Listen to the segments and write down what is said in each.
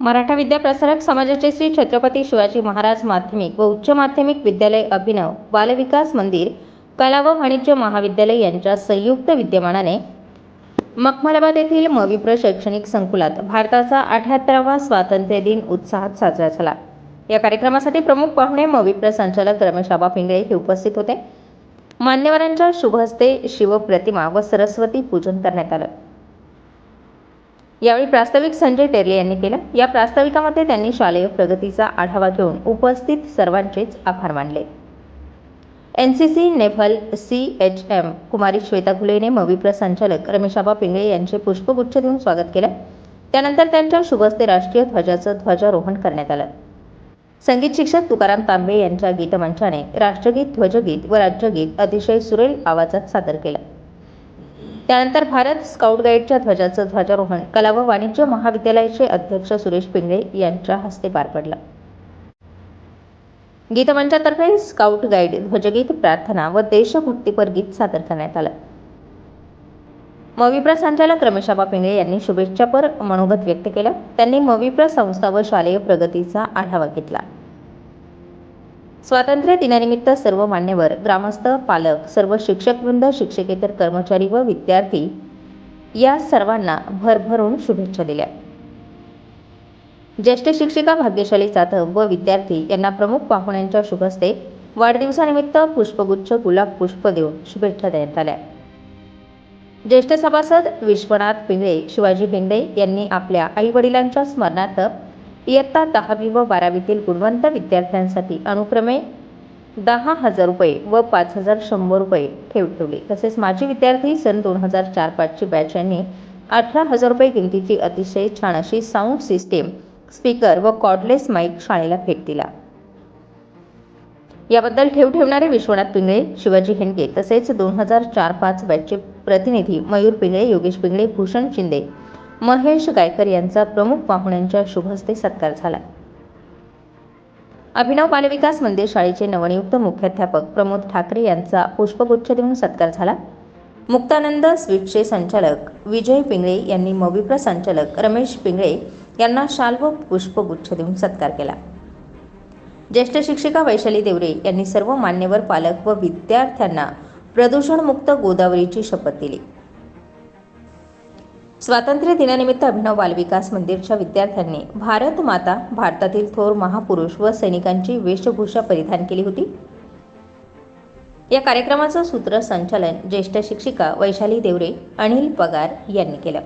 मराठा विद्याप्रसारक समाजाचे श्री छत्रपती शिवाजी महाराज माध्यमिक व उच्च माध्यमिक विद्यालय अभिनव बालविकास मंदिर कला व वाणिज्य महाविद्यालय यांच्या संयुक्त विद्यमानाने मखमलाबाद येथील मविप्र शैक्षणिक संकुलात भारताचा अठ्याहत्तरावा स्वातंत्र्य दिन उत्साहात साजरा झाला. या कार्यक्रमासाठी प्रमुख पाहुणे मविप्र संचालक रमेश आबा पिंगळे हे उपस्थित होते. मान्यवरांच्या शुभ हस्ते शिवप्रतिमा व सरस्वती पूजन करण्यात आलं. यावेळी प्रास्ताविक संजय टेरले यांनी केलं. या प्रास्ताविकामध्ये त्यांनी शालेय प्रगतीचा आढावा घेऊन उपस्थित सर्वांचेच आभार मानले. N C C नेफल C H M Kumari Shweta घुलेने मविप्र संचालक रमेशाबा पिंगळे यांचे पुष्पगुच्छ देऊन स्वागत केलं. त्यानंतर त्यांच्या शुभस्ते राष्ट्रीय ध्वजाचं ध्वजारोहण करण्यात आलं. संगीत शिक्षक तुकाराम तांबे यांच्या गीतमंचाने राष्ट्रगीत ध्वजगीत व राज्यगीत अतिशय सुरेल आवाजात सादर केलं. त्यानंतर भारत स्काउट गाईडच्या ध्वजाचं ध्वजारोहण कला व वाणिज्य महाविद्यालयाचे अध्यक्ष सुरेश पिंगळे यांच्या हस्ते पार पडलं. गीतमंचातर्फे स्काउट गाईड ध्वजगीत प्रार्थना व देशभक्तीपर गीत सादर करण्यात आलं. मविप्र संचालक रमेशाबा पिंगळे यांनी शुभेच्छापर मनोगत व्यक्त केलं त्यांनी मविप्र संस्था व शालेय प्रगतीचा आढावा घेतला. स्वातंत्र्य दिनानिमित्त सर्व मान्यवर ग्रामस्थ पालक सर्व शिक्षकवृंद शिक्षकेतर कर्मचारी व विद्यार्थी या सर्वांना भरभरून शुभेच्छा दिल्या. ज्येष्ठ शिक्षिका भाग्यशाली जाधव व विद्यार्थी यांना प्रमुख पाहुण्यांच्या शुभस्ते वाढदिवसानिमित्त पुष्पगुच्छ गुलाब पुष्प देऊन शुभेच्छा देण्यात आल्या. ज्येष्ठ सभासद विश्वनाथ पिंगळे शिवाजी पिंगळे यांनी आपल्या आई वडिलांच्या स्मरणार्थ इयत्ता दहावी व बारावीतील गुणवंत विद्यार्थ्यांसाठी अनुक्रमे दहा हजार रुपये व पाच हजार शंभर रुपये ठेव ठेवले. तसेच माजी विद्यार्थी सन दोन हजार चार पाचची बॅच यांनी अठरा हजार रुपये किमतीची अतिशय छान अशी साऊंड सिस्टीम स्पीकर व कॉर्डलेस माईक शाळेला भेट दिला. याबद्दल ठेव ठेवणारे विश्वनाथ पिंगळे शिवाजी हेंडगे तसेच दोन हजार चार पाच बॅचचे प्रतिनिधी मयूर पिंगळे योगेश पिंगळे भूषण शिंदे महेश गायकर यांचा प्रमुख पाहुण्यांच्या शुभहस्ते सत्कार झाला. अभिनव बालविकास मंदिर शाळेचे नवनियुक्त मुख्याध्यापक प्रमोद ठाकरे यांचा पुष्पगुच्छ देऊन सत्कार झाला. मुक्तानंद स्वीटचे संचालक विजय पिंगळे यांनी मविप्र संचालक रमेश पिंगळे यांना शाल व पुष्पगुच्छ देऊन सत्कार केला. ज्येष्ठ शिक्षिका वैशाली देवरे यांनी सर्व मान्यवर पालक व विद्यार्थ्यांना प्रदूषणमुक्त गोदावरीची शपथ दिली. स्वातंत्र्य दिनानिमित्त अभिनव बालविकास मंदिरच्या विद्यार्थ्यांनी भारत माता भारतातील थोर महापुरुष व सैनिकांची वेशभूषा परिधान केली होती. या कार्यक्रमाचं सूत्रसंचालन ज्येष्ठ शिक्षिका वैशाली देवरे अनिल पगार यांनी केलं.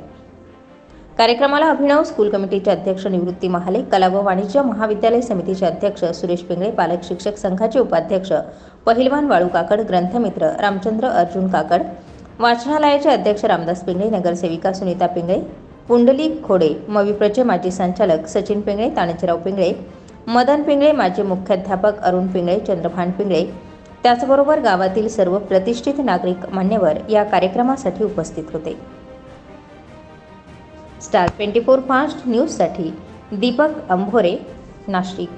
कार्यक्रमाला अभिनव स्कूल कमिटीचे अध्यक्ष निवृत्ती महाले कला व वाणिज्य महाविद्यालय समितीचे अध्यक्ष सुरेश पिंगळे पालक शिक्षक संघाचे उपाध्यक्ष पहिलवान वाळू काकड ग्रंथमित्र रामचंद्र अर्जुन काकड वाचनालयाचे अध्यक्ष रामदास पिंगळे नगरसेविका सुनीता पिंगळे पुंडलिक खोडे मविप्रचे माजी संचालक सचिन पिंगळे तानाजीराव पिंगळे मदन पिंगळे माजी मुख्याध्यापक अरुण पिंगळे चंद्रभान पिंगळे. त्याचबरोबर गावातील सर्व प्रतिष्ठित नागरिक मान्यवर या कार्यक्रमासाठी उपस्थित होते. स्टार ट्वेंटी फोर फास्ट न्यूजसाठी दीपक अंभोरे नाशिक.